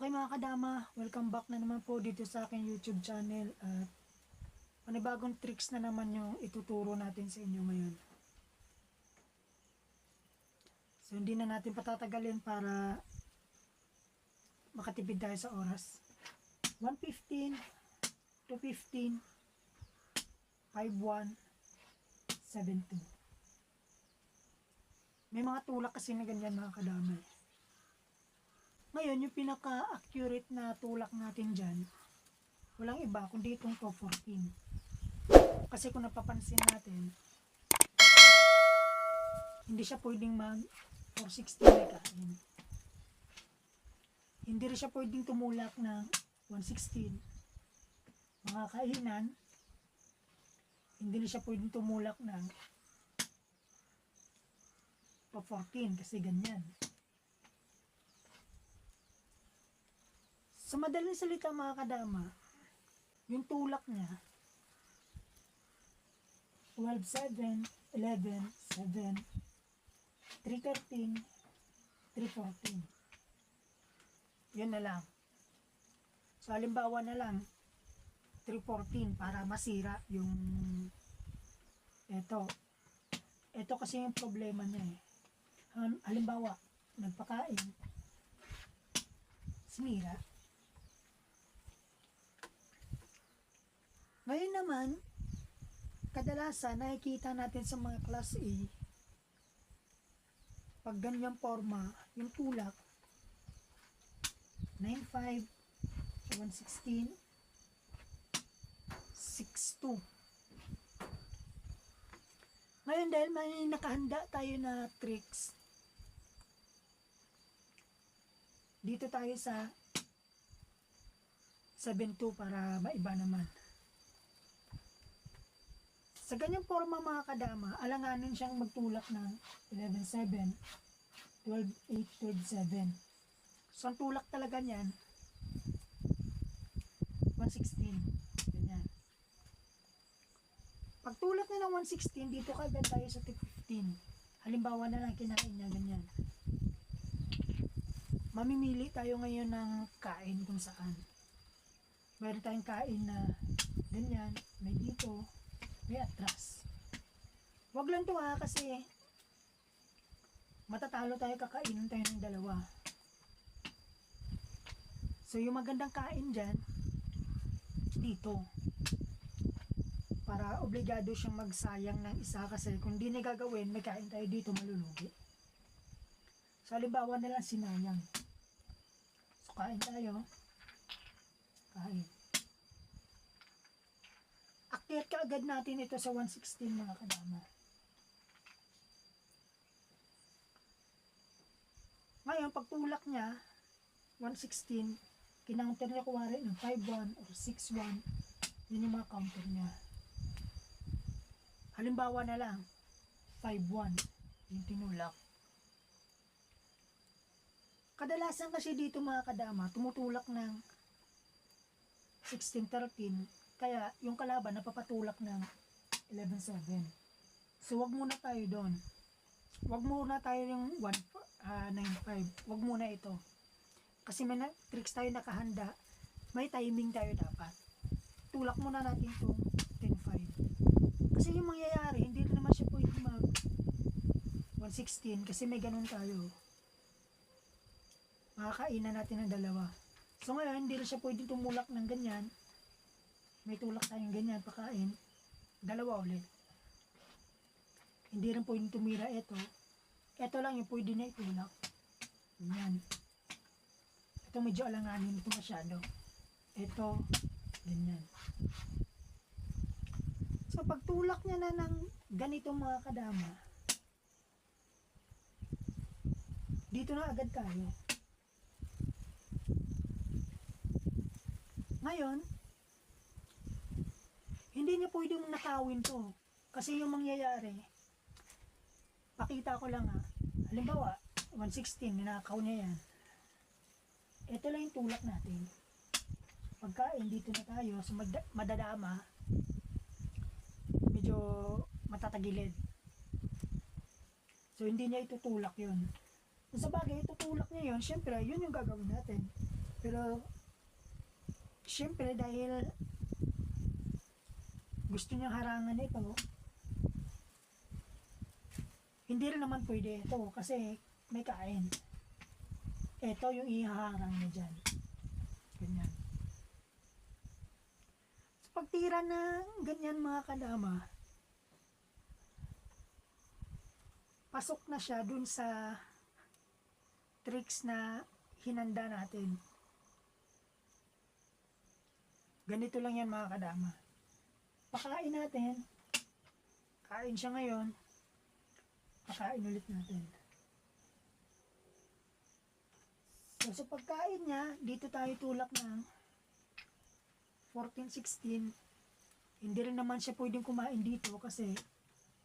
Okay mga kadama, welcome back na naman po dito sa aking YouTube channel at panibagong tricks na naman yung ituturo natin sa inyo ngayon. So hindi na natin patatagalin para makatipid tayo sa oras. 1.15, 2.15, 5.1, 7.2. May mga tulak kasi na ganyan mga kadama. eh. Ngayon, yung pinaka-accurate na tulak natin dyan, walang iba kundi itong top 14. Kasi kung napapansin natin, hindi siya pwedeng mag 460 na kain. Hindi rin siya pwedeng tumulak ng 116. Mga kainan, hindi rin siya pwedeng tumulak ng top 14 kasi ganyan. Sa madaling salita mga kadama, yung tulak niya, 12, 7, 11, 7, 313, 314. Yun na lang. So, halimbawa na lang, 314 para masira yung eto. Eto kasi yung problema niya eh. Hal- Halimbawa, nagpakain, sinira, Ngayon naman, kadalasan nakikita natin sa mga class A, pag ganyang forma, yung tulak, 9.5, 116, 6.2. Ngayon dahil may nakahanda tayo na tricks, dito tayo sa 7.2 para maiba naman. Sa ganyang forma mga kadama, alanganin siyang magtulak ng 11.7, 12.8, 12.7. So, ang tulak talaga niyan, 116. Ganyan. Pag tulak niya ng 116, dito kagad tayo sa tip 15. Halimbawa na lang, kinain niya ganyan. Mamimili tayo ngayon ng kain kung saan. Meron tayong kain na ganyan, may dito, may atras. Wag lang to ha kasi matatalo tayo kakainin tayo ng dalawa. So yung magandang kain dyan, dito. Para obligado siyang magsayang ng isa kasi kung di niya gagawin, may kain tayo dito malulugi. So halimbawa na lang sinayang. So kain tayo. Kain. Akyat ka agad natin ito sa 116 mga kadama. Ngayon, pag tulak niya, 116, kinounter niya kuwari ng 5-1 or 6-1, yun yung mga counter niya. Halimbawa na lang, 5-1, yung tinulak. Kadalasan kasi dito mga kadama, tumutulak ng 16-13, kaya yung kalaban napapatulak ng 11-7. So wag muna tayo doon. Wag muna tayo yung 1, ah, 9-5. Wag muna ito. Kasi may na- tricks tayo nakahanda. May timing tayo dapat. Tulak muna natin itong 10-5. Kasi yung mangyayari, hindi rin naman siya pwede mag 116 kasi may ganun tayo. Makakainan natin ng dalawa. So ngayon, hindi rin siya pwede tumulak ng ganyan. May tulak tayong ganyan, pakain. Dalawa ulit. Hindi rin pwede tumira ito. Ito lang yung pwede na itulak. Ganyan. Ito medyo alanganin ito masyado. Ito, ganyan. So pag tulak niya na ng ganito mga kadama, dito na agad tayo. Ngayon, hindi niya pwedeng nakawin to. Kasi yung mangyayari, pakita ko lang ha. Halimbawa, 116, ninakaw niya yan. Ito lang yung tulak natin. Pagkain, dito na tayo mad- madadama, medyo matatagilid. So, hindi niya itutulak yun. Sa bagay, itutulak niya yun, syempre, yun yung gagawin natin. Pero, syempre dahil gusto niyang harangan ito, hindi rin naman pwede ito kasi may kain. Ito yung ihaharang niya dyan. Ganyan. Sa pagtira ng ganyan mga kadama, pasok na siya dun sa tricks na hinanda natin. Ganito lang yan mga kadama. Pakain natin. Kain siya ngayon. Pakain ulit natin. So, sa pagkain niya, dito tayo tulak ng 14, 16. Hindi rin naman siya pwedeng kumain dito kasi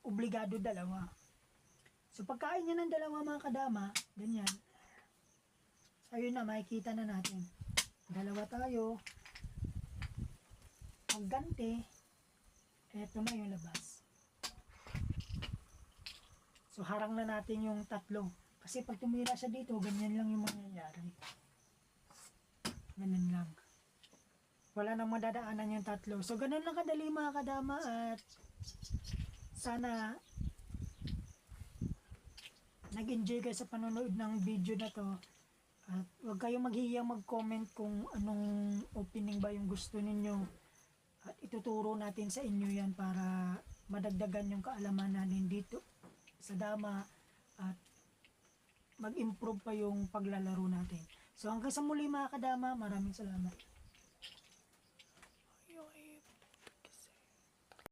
obligado dalawa. So, pagkain niya ng dalawa mga kadama, ganyan. So, ayun na, makikita na natin. Dalawa tayo. Pagganti, eto na yung labas. So, harang na natin yung tatlo. Kasi pag tumira siya dito, ganyan lang yung mangyayari. Ganun lang. Wala nang madadaanan yung tatlo. So, ganun lang kadali mga kadama at sana nag-enjoy kayo sa panonood ng video na to. At huwag kayong maghihiyang mag-comment kung anong opening ba yung gusto ninyo. At ituturo natin sa inyo yan para madagdagan yung kaalaman natin dito sa dama at mag-improve pa yung paglalaro natin. So hanggang sa muli mga kadama, maraming salamat.